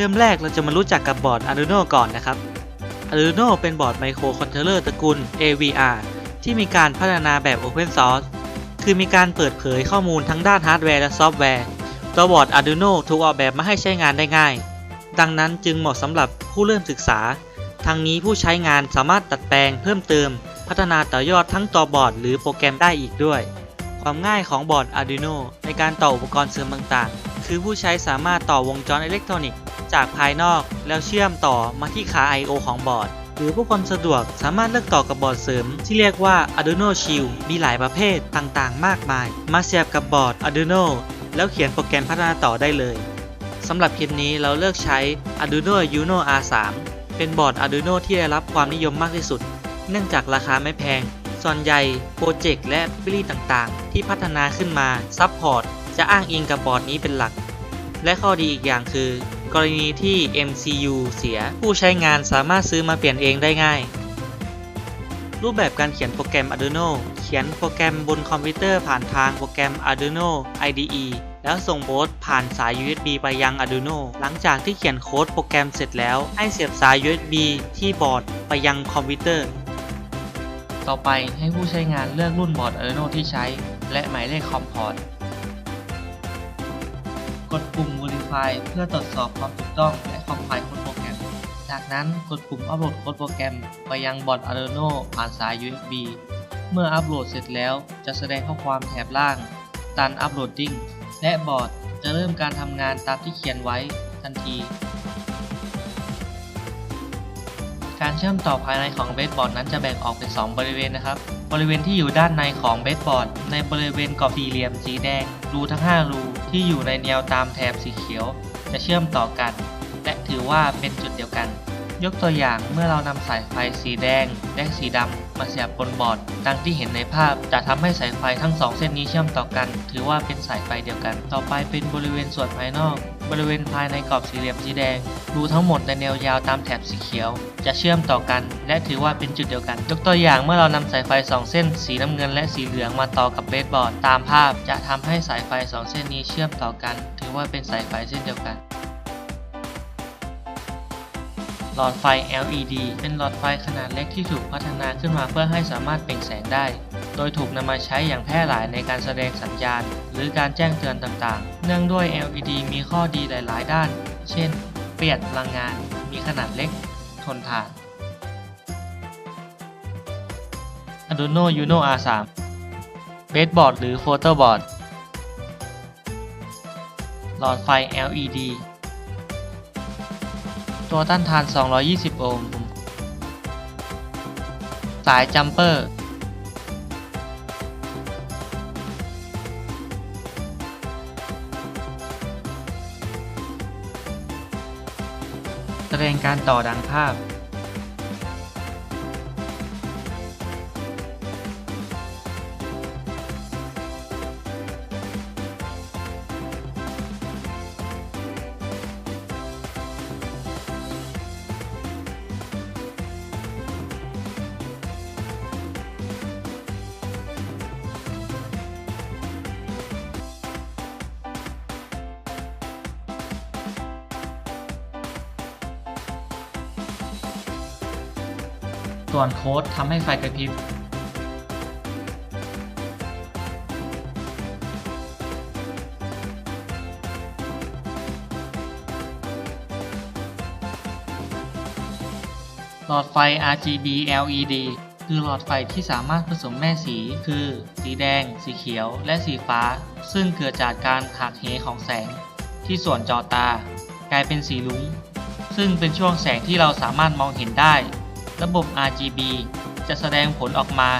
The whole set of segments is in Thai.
ริ่มแรกเราจะมารู้จักกับบอร์ด Arduino ก่อนนะครับ Arduino เป็นบอร์ดไมโครคอนโทรลเลอร์ตระกูล AVR ที่มีการพัฒนาแบบ Open Source คือมีการเปิดเผยข้อมูลทั้งด้านฮาร์ดแวร์และซอฟต์แวร์ ตัวบอร์ด Arduino ถูกออกแบบมาให้ใช้งานได้ง่าย ดังนั้นจึงเหมาะสำหรับผู้เริ่มศึกษาทางนี้ผู้ใช้งานสามารถตัดแปลงเพิ่มเติม พัฒนาต่อยอดทั้งตัวบอร์ดหรือโปรแกรมได้อีกด้วย ความง่ายของบอร์ด Arduino ในการต่ออุปกรณ์เสริมต่างๆ คือผู้ใช้สามารถต่อวงจรอิเล็กทรอนิกส์ จากภายนอก แล้วเชื่อมต่อมาที่ขา I/O ของบอร์ด หรือผู้คนสะดวกสามารถเลือกต่อกับบอร์ดเสริม ที่เรียกว่า Arduino Shield มีหลายประเภทต่างๆ มากมาย มาเสียบกับบอร์ด Arduino แล้วเขียนโปรแกรมพัฒนาต่อได้เลยสำหรับคลิปนี้เราเลือกใช้ Arduino Uno R3 เป็นบอร์ด Arduino ที่ได้รับความนิยมมากที่สุด เนื่องจากราคาไม่แพง ส่วนใหญ่โปรเจกต์และบิลี่ต่างๆ ที่พัฒนาขึ้นมาซัพพอร์ตจะอ้างอิงกับบอร์ดนี้เป็นหลัก และข้อดีอีกอย่างคือ กรณีที่ MCU เสียผู้ใช้งานสามารถซื้อมาเปลี่ยนเองได้ง่าย รูปแบบการเขียนโปรแกรม Arduino เขียนโปรแกรมบนคอมพิวเตอร์ผ่านทางโปรแกรม Arduino IDE แล้วส่งโบสผ่านสาย USB ไปยัง Arduino หลังจากที่เขียนโค้ดโปรแกรมเสร็จแล้ว ให้เสียบสาย USB ที่บอร์ดไปยังคอมพิวเตอร์ ต่อไปให้ผู้ใช้งานเลือกรุ่นบอร์ด Arduino ที่ใช้ และหมายเลขคอมพอร์ต กดปุ่มบ Verify เพื่อตรวจสอบความถูกต้องและคอมไพล์โค้ดโปรแกรม จากนั้นกดปุ่มอัปโหลดโค้ดโปรแกรมไปยังบอร์ด Arduino ผ่านสาย USB เมื่ออัปโหลดเสร็จแล้วจะแสดงข้อความแถบล่าง ตันอัปโหลดดิ้งและบอร์ดจะเริ่มการทำงานตามที่เขียนไว้ทันที การเชื่อมต่อภายในของเบสบอร์ดนั้นจะแบ่งออกเป็น 2 บริเวณนะครับ บริเวณที่อยู่ด้านในของเบสบอร์ดในบริเวณกรอบสี่เหลี่ยมสีแดง รูทั้ง 5 รู ที่อยู่ในแนวตามแถบสีเขียวจะเชื่อมต่อกัน และถือว่าเป็นจุดเดียวกัน ยกตัวอย่างเมื่อเรานำสายไฟสีแดงและสีดำมาเสียบบนบอร์ดดังที่เห็นในภาพจะทำให้สายไฟทั้งสองเส้นนี้เชื่อมต่อกัน ถือว่าเป็นสายไฟเดียวกัน ต่อไปเป็นบริเวณส่วนภายนอก บริเวณภายในกรอบสี่เหลี่ยมสีแดง รูทั้งหมดในแนวยาวตามแถบสีเขียว จะเชื่อมต่อกัน และถือว่าเป็นจุดเดียวกัน ยกตัวอย่างเมื่อเรานำสายไฟสองเส้น สีน้ำเงินและสีเหลืองมาต่อกับเบสบอร์ดตามภาพ จะทำให้สายไฟสองเส้นนี้เชื่อมต่อกัน ถือว่าเป็นสายไฟเส้นเดียวกันหลอดไฟ LED เป็นหลอดไฟขนาดเล็กที่ถูกพัฒนาขึ้นมาเพื่อให้สามารถเปล่งแสงได้ โดยถูกนำมาใช้อย่างแพร่หลายในการแสดงสัญญาณ หรือการแจ้งเตือนต่างๆ เนื่องด้วย LED มีข้อดีหลาย ๆ ด้าน เช่น ประหยัดพลังงาน มีขนาดเล็ก ทนทาน Arduino Uno R3 เบสบอร์ดหรือโฟโต้บอร์ด หลอดไฟ LED ตัวต้านทาน 220 โอห์ม สายจัมเปอร์ แสดงการต่อดังภาพ ส่วนโค้ดทำให้ไฟกระพริบหลอดไฟ RGB LED คือหลอดไฟที่สามารถผสมแม่สี คือ สีแดง สีเขียว และสีฟ้า ซึ่งเกิดจากการหักเหของแสง ที่ส่วนจอตา กลายเป็นสีรุง้ง ซึ่งเป็นช่วงแสงที่เราสามารถมองเห็นได้ ระบบ RGB จะแสดงผลออกมา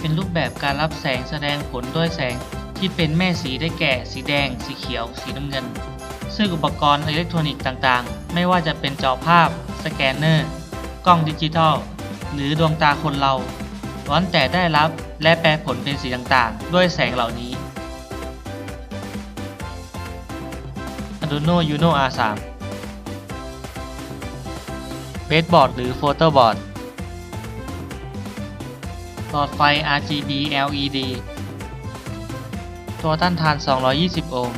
เป็นรูปแบบการรับแสงแสดงผลด้วยแสงที่เป็นแม่สีได้แก่ สีแดง สีเขียว สีน้ำเงิน ซึ่งอุปกรณ์อิเล็กทรอนิกส์ต่างๆ ไม่ว่าจะเป็นจอภาพ สแกนเนอร์ กล้องดิจิทัล หรือดวงตาคนเราล้วนแต่ได้รับและแปลผลเป็นสีต่างๆ ด้วยแสงเหล่านี้ Arduino Uno R3 เบสบอร์ดหรือโฟโต้บอร์ด หลอดไฟ RGB LED ตัวต้านทาน 220 โอห์ม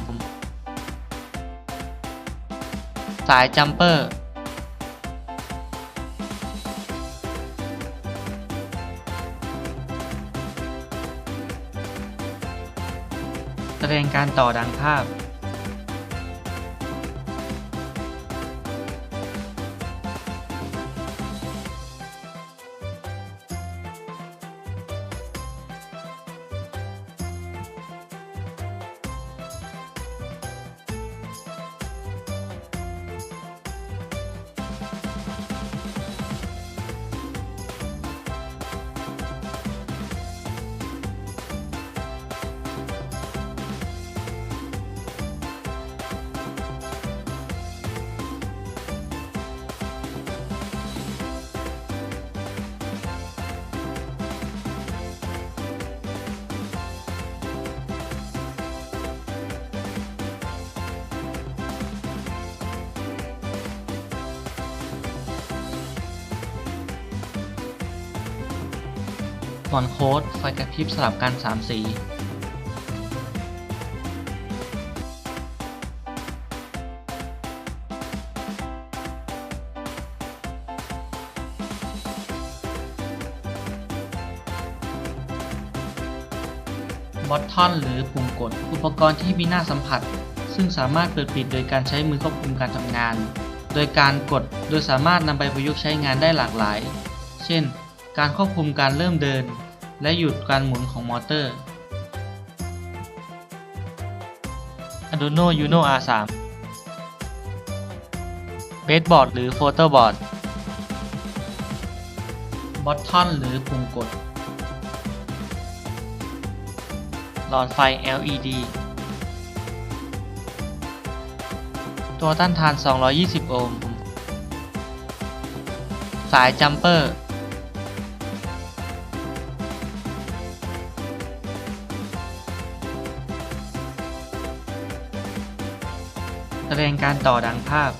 สายจัมเปอร์ แสดงการต่อดังภาพ ส่วนโค้ดไฟกระพริบสลับกัน 3 สีบอททอนหรือปุ่มกด อุปกรณ์ที่มีหน้าสัมผัส ซึ่งสามารถเปิดปิดโดยการใช้มือควบคุมการทำงาน โดยการกดโดยสามารถนำไปประยุกต์ใช้งานได้หลากหลาย เช่น การควบคุมการเริ่มเดิน และหยุดการหมุนของมอเตอร์ Arduino Uno R3 เบสบอร์ดหรือโฟโต้บอร์ดบอททอนหรือปุ่มกด หลอดไฟ LED ตัวต้านทาน 220 โอห์ม สายจัมเปอร์ แสดงการต่อดังภาพ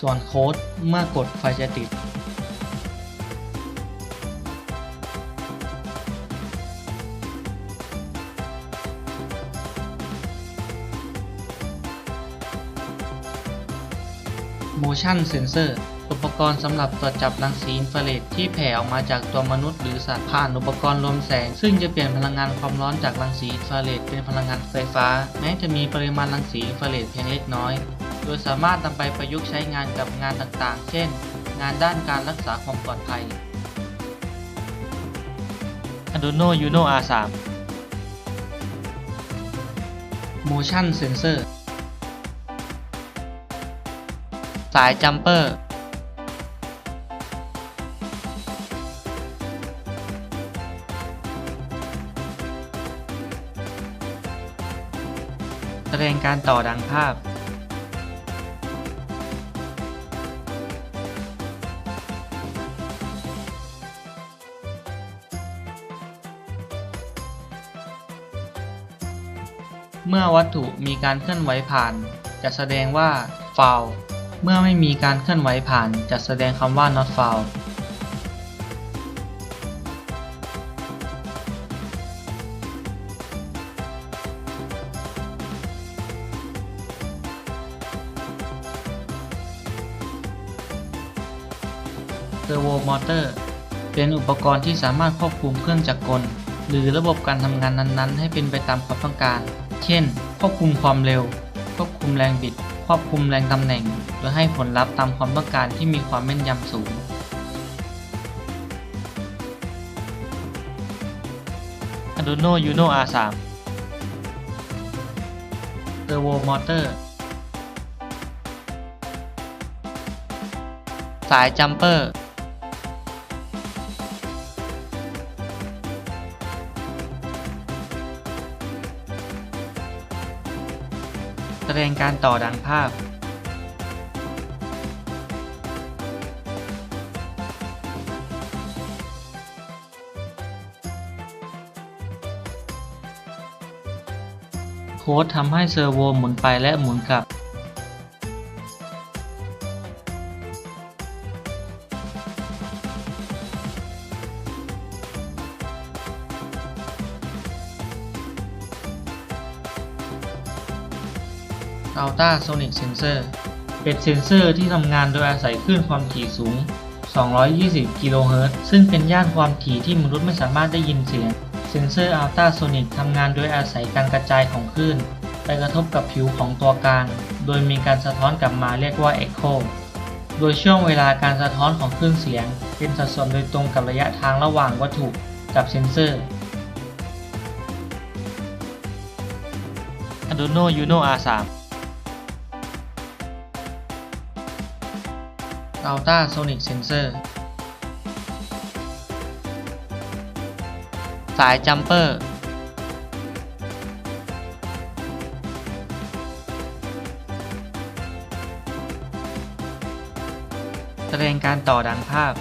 ส่วนโค้ดเมื่อกดไฟจะติด Motion Sensor อุปกรณ์สำหรับตรวจจับรังสีอินฟราเรดที่แผ่ออกมาจากตัวมนุษย์หรือสัตว์ผ่านอุปกรณ์รวมแสง ซึ่งจะเปลี่ยนพลังงานความร้อนจากรังสีอินฟราเรดเป็นพลังงานไฟฟ้า แม้จะมีปริมาณรังสีอินฟราเรดเพียงเล็กน้อย โดยสามารถนำไปประยุกต์ใช้งานกับงานต่างๆ เช่น งานด้านการรักษาความปลอดภัย Arduino Uno R3 Motion Sensor สายจัมเปอร์ แสดงการต่อดังภาพ เมื่อวัตถุมีการเคลื่อนไหวผ่าน จะแสดงว่า foul เมื่อไม่มีการเคลื่อนไหวผ่าน จะแสดงคำว่า not foul เทอร์โวมอเตอร์ เป็นอุปกรณ์ที่สามารถควบคุมเครื่องจักรกล หรือระบบการทำงานนั้นๆ ให้เป็นไปตามความต้องการ ช่น ควบคุมความเร็ว ควบคุมแรงบิด ควบคุมแรงตำแหน่งและให้ผลลัพธ์ตามความต้องการที่มีความแม่นยำสูง Arduino Uno R3 Servo Motor สายจัมเปอร์ ดงการต่อดังภาพ โค้ดทำให้เซอร์โวหมุนไปและหมุนกลับ Ultra Sonic Sensor เป็นเซ็นเซอร์ที่ทำงานโดยอาศัยคลื่นความถี่สูง 220 กิโลเฮิรตซ์ ซึ่งเป็นย่านความถี่ที่มนุษย์ไม่สามารถได้ยินเสียง เซ็นเซอร์ Ultra Sonic ทำงานโดยอาศัยการกระจายของคลื่น ไปกระทบกับผิวของตัวกลาง โดยมีการสะท้อนกลับมาเรียกว่า Echo โดยช่วงเวลาการสะท้อนของคลื่นเสียง เป็นสัดส่วนโดยตรงกับระยะทางระหว่างวัตถุกับเซ็นเซอร์ Arduino Uno R3 Ultra Sonic Sensor สายจัมเปอร์ แสดงการต่อดังภาพ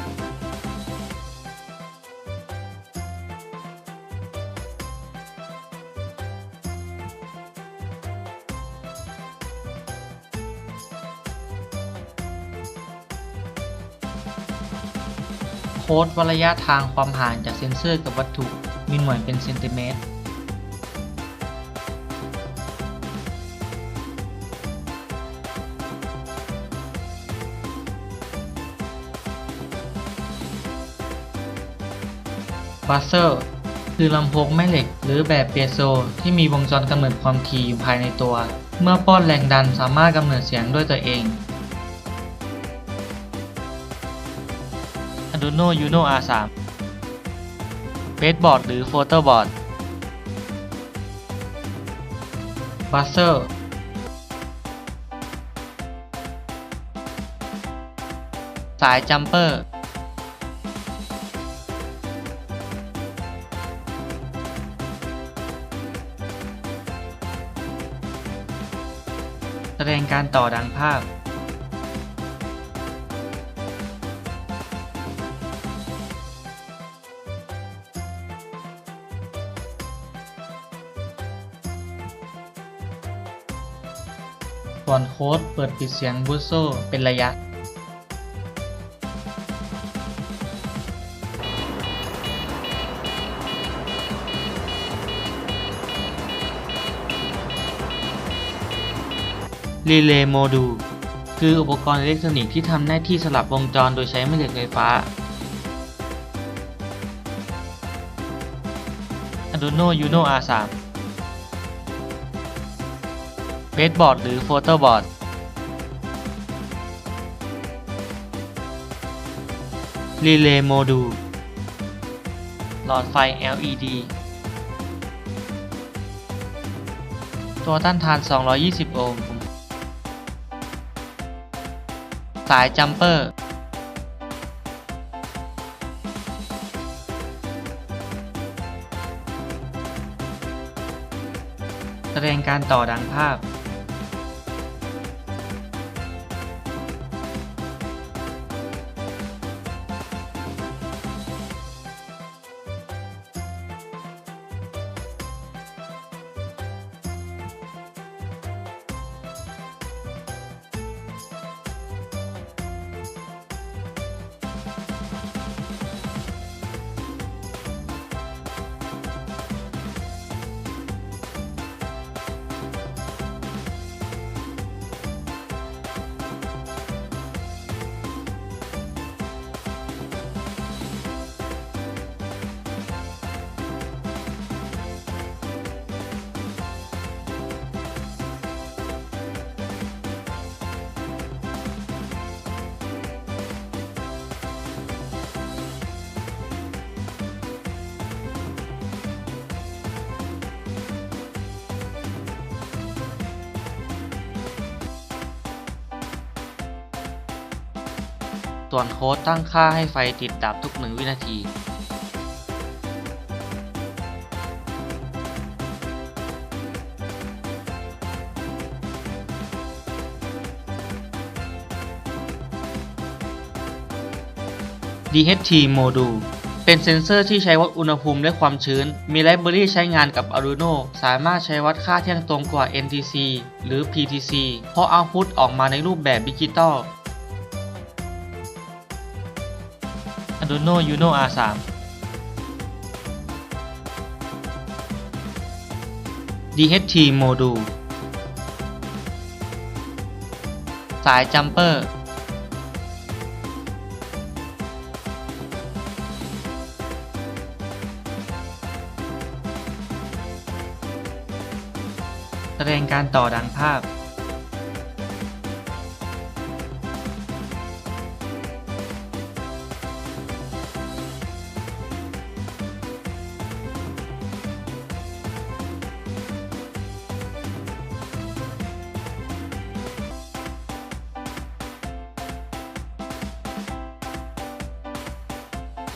ค้ดวัดระยะทางความห่างจากเซ็นเซอร์กับวัตถุมีหน่วยเป็นเซนติเมตร บัสเซอร์คือลำโพงแม่เหล็กหรือแบบเปียโซที่มีวงจรกำเนิดความถี่อยู่ภายในตัว เมื่อป้อนแรงดันสามารถกำเนิดเสียงด้วยตัวเอง Arduino Uno R3 เบสบอร์ดหรือโฟโต้บอร์ดบัสเซอร์สายจัมเปอร์ แสดงการต่อดังภาพ ค้ดเปิดปิดเสียงบูสโซเป็นระยะ รีเลย์โมดูลคืออุปกรณ์อิเล็กทรอนิกส์ที่ทำหน้าที่สลับวงจรโดยใช้แม่เหล็กไฟฟ้า Arduino Uno R3 เบสบอร์ดหรือโฟโต้บอร์ดรีเลย์โมดูลหลอดไฟ LED ตัวต้านทาน 220 โอห์ม สายจัมเปอร์ แสดงการต่อดังภาพ ส่วนโค้ดตั้งค่าให้ไฟติดดับทุก 1 วินาที DHT Module เป็นเซ็นเซอร์ที่ใช้วัดอุณหภูมิและความชื้น มีไลบรารีใช้งานกับ Arduino สามารถใช้วัดค่าเที่ยงตรงกว่า NTC หรือ PTC เพราะเอาพุตออกมาในรูปแบบดิจิตอล Arduino Uno R3 DHT Module สายจัมเปอร์ แสดงการต่อดังภาพ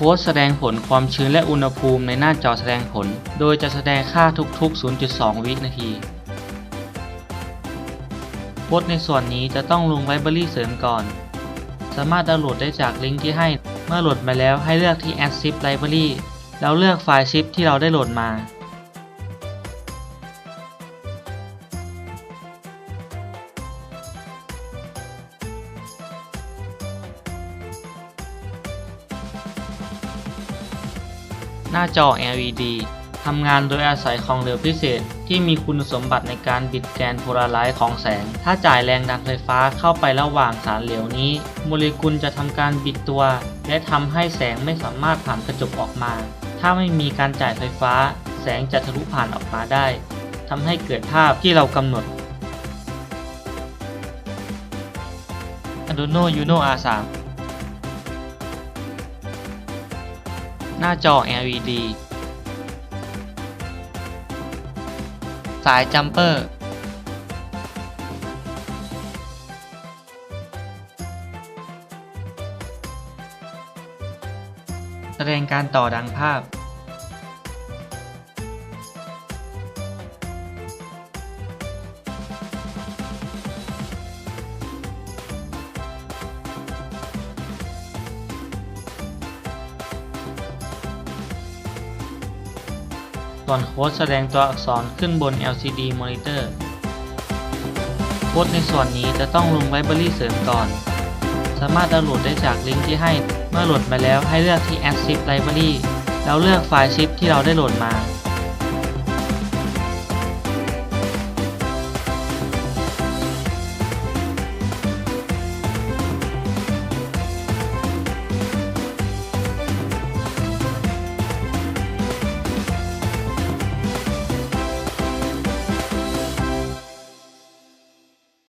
ค้ดแสดงผลความชื้นและอุณหภูมิในหน้าจอแสดงผล โดยจะแสดงค่าทุกๆ 0.2 วินาทีโค้ดในส่วนนี้จะต้องลงไลบรารีเสริมก่อน สามารถดาวน์โหลดได้จากลิงก์ที่ให้ เมื่อโหลดมาแล้วให้เลือกที่ Add Zip Library แล้วเลือกไฟล์ zip ที่เราได้โหลดมา หน้าจอ LED ทำงานโดยอาศัยของเหลวพิเศษ ที่มีคุณสมบัติในการบิดแกนโพลาไรซ์ของแสง ถ้าจ่ายแรงดันไฟฟ้าเข้าไประหว่างสารเหลวนี้ โมเลกุลจะทำการบิดตัว และทำให้แสงไม่สามารถผ่านกระจกออกมา ถ้าไม่มีการจ่ายไฟฟ้า แสงจะทะลุผ่านออกมาได้ทำให้เกิดภาพที่เรากำหนด Arduino Uno R3 หน้าจอ LED สายจัมเปอร์ แสดงการต่อดังภาพ ส่วนโค้ดแสดงตัวอักษรขึ้นบน LCD Monitor โค้ดในส่วนนี้จะต้องลงไลบรารีเสริมก่อน สามารถดาวน์โหลดได้จากลิงก์ที่ให้ เมื่อโหลดมาแล้วให้เลือกที่ Add Zip Library แล้วเลือกไฟล์ zip ที่เราได้โหลดมา